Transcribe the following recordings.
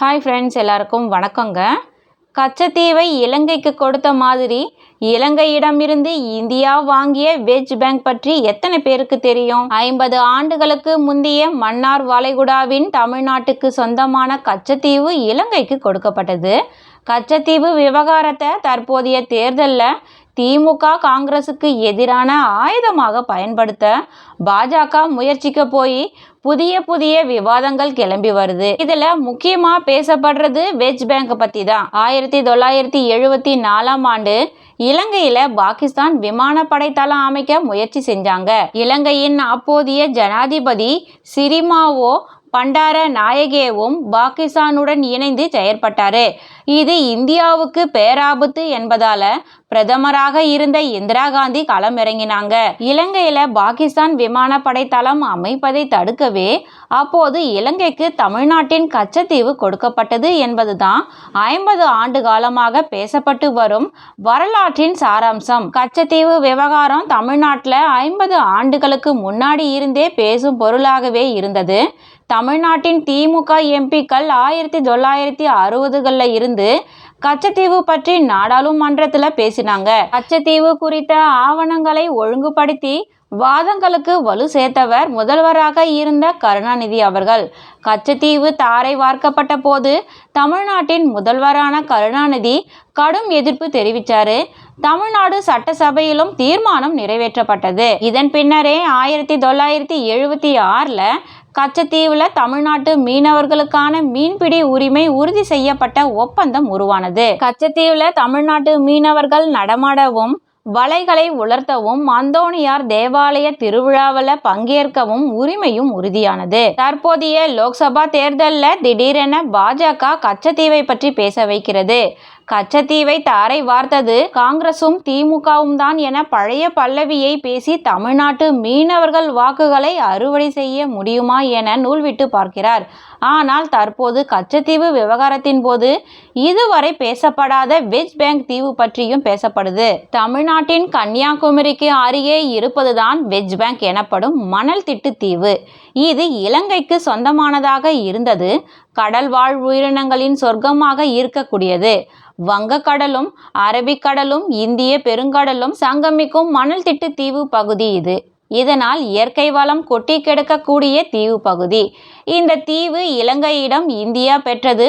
Hi friends எல்லாருக்கும் வணக்கங்க. கச்சத்தீவை இலங்கைக்கு கொடுத்த மாதிரி இலங்கையிடமிருந்து இந்தியா வாங்கிய வெஜ் பேங்க் பற்றி எத்தனை பேருக்கு தெரியும்? ஐம்பது ஆண்டுகளுக்கு முந்தைய மன்னார் வளைகுடாவின் தமிழ்நாட்டுக்கு சொந்தமான கச்சத்தீவு இலங்கைக்கு கொடுக்கப்பட்டது. கச்சத்தீவு விவகாரத்தை தற்போதைய தேர்தலில் திமுக காங்கிரசுக்கு எதிரான ஆயுதமாக பயன்படுத்த பாஜக முயற்சிக்க போய் புதிய புதிய விவாதங்கள் கிளம்பி வருது. இதுல முக்கியமா பேசப்படுறது வெஜ் பேங்க் பத்தி தான் ஆயிரத்தி தொள்ளாயிரத்தி எழுபத்தி நாலாம் ஆண்டு இலங்கையில பாகிஸ்தான் விமானப்படை தளம் அமைக்க முயற்சி செஞ்சாங்க. இலங்கையின் அப்போதைய ஜனாதிபதி சிரிமாவோ பண்டார நாயகேவும் பாகிஸ்தானுடன் இணைந்து செயற்பட்டாரு. இது இந்தியாவுக்கு பேராபத்து என்பதால பிரதமராக இருந்த இந்திரா காந்தி களமிறங்கினாங்க. இலங்கையில பாகிஸ்தான் விமானப்படை தளம் அமைப்பதை தடுக்கவே அப்போது இலங்கைக்கு தமிழ்நாட்டின் கச்சத்தீவு கொடுக்கப்பட்டது என்பதுதான் ஐம்பது ஆண்டு காலமாக பேசப்பட்டு வரும் வரலாற்றின் சாராம்சம். கச்சத்தீவு விவகாரம் தமிழ்நாட்டில் ஐம்பது ஆண்டுகளுக்கு முன்னாடி இருந்தே பேசும் பொருளாகவே இருந்தது. தமிழ்நாட்டின் திமுக எம்பிக்கள் ஆயிரத்தி தொள்ளாயிரத்தி அறுபதுகளில் இருந்து கச்சத்தீவு பற்றி நாடாளுமன்றத்தில் பேசினாங்க. கச்சத்தீவு குறித்த ஆவணங்களை ஒழுங்குபடுத்தி வாதங்களுக்கு வலு சேர்த்தவர் முதல்வராக இருந்த கருணாநிதி அவர்கள். கச்சத்தீவு தாரை வார்க்கப்பட்ட போது தமிழ்நாட்டின் முதல்வரான கருணாநிதி கடும் எதிர்ப்பு தெரிவித்தாரு தமிழ்நாடு சட்டசபையிலும் தீர்மானம் நிறைவேற்றப்பட்டது. இதன் பின்னரே ஆயிரத்தி தொள்ளாயிரத்தி எழுபத்தி ஆறில் கச்சத்தீவில் தமிழ்நாட்டு மீனவர்களுக்கான மீன்பிடி உரிமை உறுதி செய்யப்பட்ட ஒப்பந்தம் உருவானது. கச்சத்தீவில் தமிழ்நாட்டு மீனவர்கள் நடமாடவும் வலைகளை உலர்த்தவும் அந்தோணியார் தேவாலய திருவிழாவில் பங்கேற்கவும் உரிமையும் உறுதியானது. தற்போதைய லோக்சபா தேர்தலில் திடீரென பாஜக கச்சத்தீவை பற்றி பேச வைக்கிறது. கச்சத்தீவை தாரை வார்த்தது. காங்கிரசும் திமுகவும் தான் என பழைய பல்லவியை பேசி தமிழ்நாட்டு மீனவர்கள் வாக்குகளை அறுவடை செய்ய முடியுமா என நூல்விட்டு பார்க்கிறார். ஆனால் தற்போது கச்சத்தீவு விவகாரத்தின் போது இதுவரை பேசப்படாத வெஜ் பேங்க் தீவு பற்றியும் பேசப்படுது. தமிழ்நாட்டின் கன்னியாகுமரிக்கு அருகே இருப்பதுதான் வெஜ் பேங்க் எனப்படும் மணல் திட்டு தீவு. இது இலங்கைக்கு சொந்தமானதாக இருந்தது. கடல் வாழ் உயிரினங்களின் சொர்க்கமாக இருக்கக்கூடியது. வங்கக்கடலும் அரபிக்கடலும் இந்திய பெருங்கடலும் சங்கமிக்கும் மணல் திட்டு தீவு பகுதி இது. இதனால் இயற்கை வளம் கொட்டி கிடக்கக்கூடிய தீவு பகுதி. இந்த தீவு இலங்கையிடம் இந்தியா பெற்றது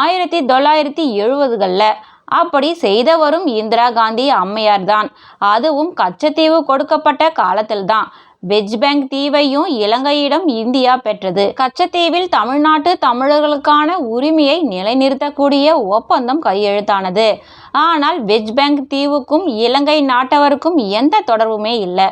ஆயிரத்தி தொள்ளாயிரத்தி எழுபதுகளில். அப்படி செய்தவரும் இந்திரா காந்தி அம்மையார் தான் அதுவும் கச்சத்தீவு கொடுக்கப்பட்ட காலத்தில்தான். வெஜ் பேங்க் தீவையும் இலங்கையிடம் இந்தியா பெற்றது. கச்சத்தீவில் தமிழ்நாட்டு தமிழர்களுக்கான உரிமையை நிலைநிறுத்தக்கூடிய ஒப்பந்தம் கையெழுத்தானது. ஆனால் வெஜ் பேங்க் தீவுக்கும் இலங்கை நாட்டவருக்கும் எந்த தொடர்புமே இல்லை.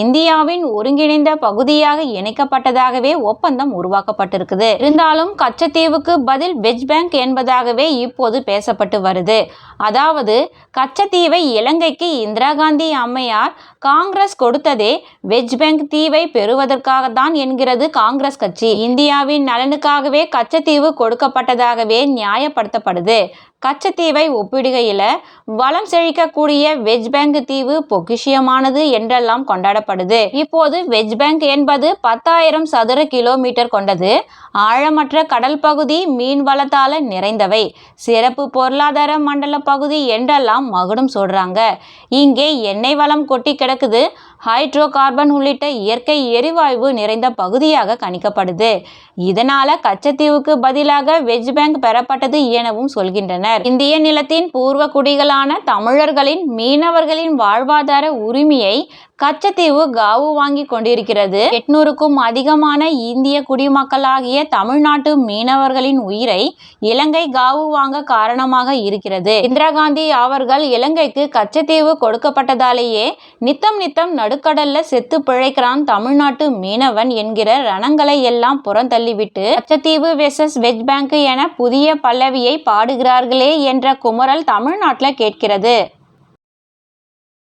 இந்தியாவின் ஒருங்கிணைந்த பகுதியாக இணைக்கப்பட்டதாகவே ஒப்பந்தம் உருவாக்கப்பட்டிருக்குது. இருந்தாலும் கச்சத்தீவுக்கு பதில் வெஜ் பேங்க் என்பதாகவே இப்போது பேசப்பட்டு வருது. அதாவது கச்சத்தீவை இலங்கைக்கு இந்திரா காந்தி அம்மையார் காங்கிரஸ் கொடுத்ததே வெஜ் பேங்க் தீவை பெறுவதற்காகத்தான் என்கிறது காங்கிரஸ் கட்சி. இந்தியாவின் நலனுக்காகவே கச்சத்தீவு கொடுக்கப்பட்டதாகவே நியாயப்படுத்தப்படுது. கச்சத்தீவை ஒப்பிடுகையில் வளம் செழிக்கக்கூடிய வெஜ் பேங்க் தீவு பொக்கிஷியமானது என்றெல்லாம் கொண்டாடப்படுது. இப்போது வெஜ் பேங்க் என்பது பத்தாயிரம் சதுர கிலோமீட்டர் கொண்டது. ஆழமற்ற கடல் பகுதி மீன் வளத்தால் நிறைந்தவை. சிறப்பு பொருளாதார மண்டல பகுதி என்றெல்லாம் மகுடம் சொல்றாங்க. இங்கே எண்ணெய் வளம் கொட்டி கிடக்குது. ஹைட்ரோ கார்பன் உள்ளிட்ட இயற்கை எரிவாயு நிறைந்த பகுதியாக கணிக்கப்படுது. இதனால கச்சத்தீவுக்கு பதிலாக வெஜ் பேங்க் பெறப்பட்டது எனவும் சொல்கின்றனர். இந்திய நிலத்தின் பூர்வ குடிகளான தமிழர்களின் மீனவர்களின் வாழ்வாதார உரிமையை கச்சத்தீவு காவு வாங்கி கொண்டிருக்கிறது. எட்நூறுக்கும் அதிகமான இந்திய குடிமக்களாகிய தமிழ்நாட்டு மீனவர்களின் உயிரை இலங்கை காவு வாங்க காரணமாக இருக்கிறது. இந்திரா காந்தி அவர்கள் இலங்கைக்கு கச்சத்தீவு கொடுக்கப்பட்டதாலேயே நித்தம் நித்தம் நடுக்கடல்ல செத்து பிழைக்கிறான் தமிழ்நாட்டு மீனவன் என்கிற ரணங்களை எல்லாம் புறந்தள்ளிவிட்டு கச்சத்தீவு வெசஸ் வெஜ் பேங்க் என புதிய பல்லவியை பாடுகிறார்களே என்ற குமரல் தமிழ்நாட்டில் கேட்கிறது.